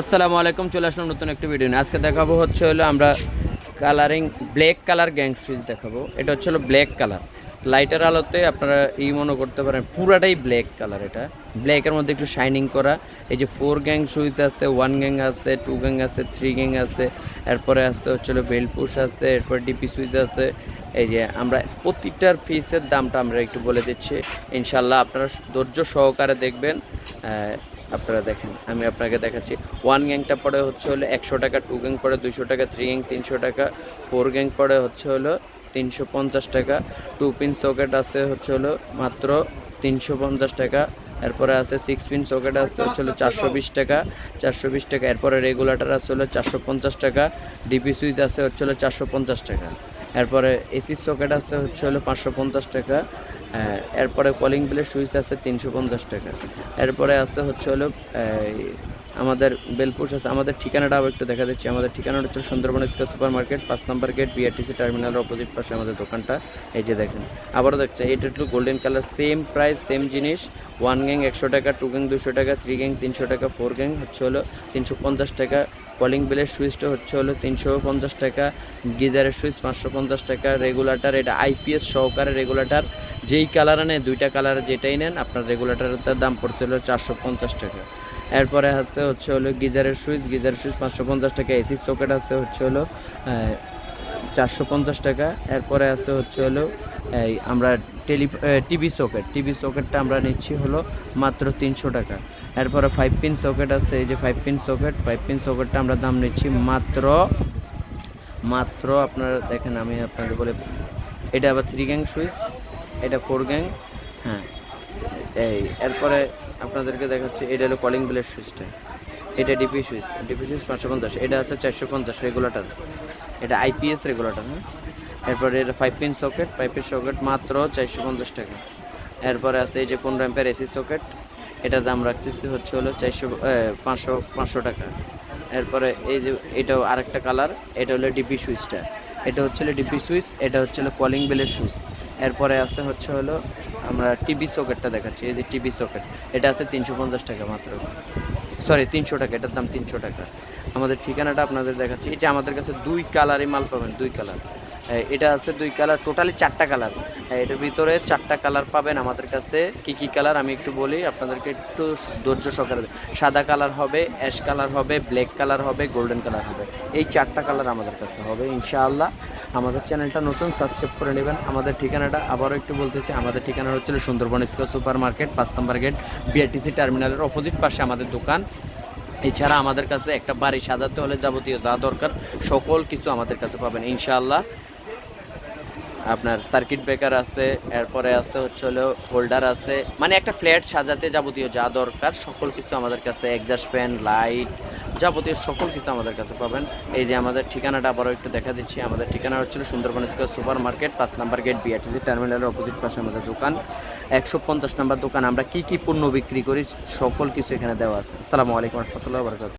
আসসালামু আলাইকুম, চলে আসলাম নতুন একটা ভিডিও নিয়ে। আজকে দেখাবো হচ্ছে হলো আমরা colouring black colour gang switch দেখাবো। এটা হচ্ছে হলো ব্ল্যাক কালার লাইটের আলোতে আপনারা এই মনে করতে পারেন, পুরাটাই ব্ল্যাক কালার এটা। ব্ল্যাকের মধ্যে একটু শাইনিং করা। এই যে ফোর গ্যাং সুইচ আছে ওয়ান গ্যাং আছে টু গ্যাং আছে থ্রি গ্যাং আছে। এরপরে আছে হচ্ছে হলো বেল পুশ আছে, এরপর ডিপি সুইচ আছে। এই যে আমরা প্রতিটার পিসের দামটা আমরা একটু বলে দিচ্ছি। ইনশাল্লাহ আপনারা ধৈর্য সহকারে দেখবেন। আপনারা দেখেন, আমি আপনাকে দেখাচ্ছি। ওয়ান গ্যাংটা পরে হচ্ছে হলো একশো টাকা টু গ্যাং পড়ে দুশো টাকা থ্রি গ্যাং তিনশো টাকা ফোর গ্যাং পরে হচ্ছে হলো তিনশো পঞ্চাশ টাকা টু পিন সকেট আছে হচ্ছে হলো মাত্র তিনশো পঞ্চাশ টাকা, এরপরে আছে সিক্স পিন সকেট আছে হচ্ছে হলো চারশো বিশ টাকা, চারশো বিশ টাকা, এরপরে রেগুলেটার আছে হলো চারশো পঞ্চাশ টাকা ডিপি সুইচ আছে হচ্ছে হলো চারশো পঞ্চাশ টাকা, এরপরে এসি সকেট আছে হচ্ছে হলো পাঁচশো পঞ্চাশ টাকা এরপরে কলিং প্লেট সুইচ আছে তিনশো পঞ্চাশ টাকা। এরপরে আছে হচ্ছে হলো আমাদের বেলপুর আছে, আমাদের ঠিকানাটা আবার একটু দেখা দিচ্ছি। আমাদের ঠিকানাটা হচ্ছে সুন্দরবন স্কোয়ার সুপার মার্কেট পাঁচ নম্বর গেট বিআরটিসি টার্মিনালের অপোজিট পাশে আমাদের দোকানটা। এই যে দেখেন, আবারও দেখছে এটা একটু golden colour same price same জিনিস। ওয়ান গ্যাং একশো টাকা টু গ্যাং দুশো টাকা থ্রি গ্যাং তিনশো টাকা ফোর গ্যাং হচ্ছে হলো তিনশো পঞ্চাশ টাকা। কলিং বেলের সুইচটা হচ্ছে হলো তিনশো পঞ্চাশ টাকা গিজারের সুইচ পাঁচশো পঞ্চাশ টাকা রেগুলেটর এটা আইপিএস সহকারে রেগুলেটার যেই কালার নেন দুইটা কালার যেটাই নেন, আপনার রেগুলেটরের দাম পড়ছে হলো চারশো পঞ্চাশ টাকা। এরপরে আছে হচ্ছে হলো গিজারের সুইচ গিজারের সুইচ পাঁচশো পঞ্চাশ টাকা, এসি সকেট আছে হচ্ছে হলো চারশো পঞ্চাশ টাকা। এরপরে আছে হচ্ছে হলো, এই আমরা টেলি টিভি সকেট। টিভি সকেটটা আমরা নিচ্ছি হলো মাত্র তিনশো টাকা। এরপরে ফাইভ পিন সকেট আছে, এই যে five pin socket five pin সকেটটা আমরা দাম নিচ্ছি মাত্র মাত্র আপনারা দেখেন আমি আপনাদের বলে, এটা আবার থ্রি গ্যাং সুইচ এটা ফোর গ্যাং হ্যাঁ এই, এরপরে আপনাদেরকে দেখাচ্ছি, এটা হলো কলিং বেলের সুইচটা এটা ডিপি সুইচ ডিপি সুইচ পাঁচশো পঞ্চাশ, এটা আছে চারশো পঞ্চাশ রেগুলেটর এটা আইপিএস রেগুলেটর হ্যাঁ। এরপরে এটা five pin socket pin socket মাত্র চারশো পঞ্চাশ টাকা। এরপরে আছে এই যে পনেরো অ্যাম্পের এসি সকেট এটার দাম রাখছি হচ্ছে হলো চারশো পাঁচশো পাঁচশো টাকা। এরপরে এই যে এটাও আরেকটা কালার এটা হলো ডিপি সুইচটা। এটা হচ্ছে ডিপি সুইচ, এটা হচ্ছে কলিং বেলের সুইচ। এরপরে আছে হচ্ছে হলো আমরা টিভি সকেটটা দেখাচ্ছি, এই যে টিভি সকেট এটা আছে তিনশো পঞ্চাশ টাকা মাত্র। সরি তিনশো টাকা, এটার দাম তিনশো টাকা। আমাদের ঠিকানাটা আপনাদের দেখাচ্ছি। এই যে আমাদের কাছে দুই কালারই মাল পাবেন, দুই কালার এটা আছে দুই কালার টোটালি চারটা কালার। এটার ভিতরে চারটা কালার পাবেন আমাদের কাছে। কি কি কালার আমি একটু বলি, আপনাদেরকে একটু ধৈর্য সহকারে সাদা কালার হবে অ্যাশ কালার হবে ব্ল্যাক কালার হবে গোল্ডেন কালার হবে। এই চারটা কালার আমাদের কাছে হবে, ইনশাআল্লাহ। আমাদের চ্যানেলটা নতুন সাবস্ক্রাইব করে নেবেন। আমাদের ঠিকানাটা আবারও একটু বলতেছি, আমাদের ঠিকানা হচ্ছে সুন্দরবন স্কোয়ার সুপার মার্কেট পাঁচ নম্বর গেট বিআরটিসি টার্মিনালের অপোজিট পাশে আমাদের দোকান। এছাড়া আমাদের কাছে একটা বাড়ি সাজাতে হলে যাবতীয় যা দরকার, সকল কিছু আমাদের কাছে পাবেন, ইনশাআল্লাহ। আপনার সার্কিট ব্রেকার আছে, এরপরে আছে হচ্ছে হলো হোল্ডার আছে। মানে একটা ফ্ল্যাট সাজাতে যাবতীয় যা দরকার, সকল কিছু আমাদের কাছে এক্সাস্ট ফ্যান লাইট যাবতীয় সকল কিছু আমাদের কাছে পাবেন। এই যে আমাদের ঠিকানাটা আবারও একটু দেখা দিচ্ছি। আমাদের ঠিকানা হচ্ছিল সুন্দরবন স্কোয়ার সুপার মার্কেট পাঁচ নাম্বার গেট বিআরটিসি টার্মিনালের অপোজিট পাশে আমাদের দোকান। একশো পঞ্চাশ নাম্বার দোকান। আমরা কি কি পণ্য বিক্রি করি, সকল কিছু এখানে দেওয়া আছে। আসসালামু আলাইকুম রহমতুল্লাহ বরকাত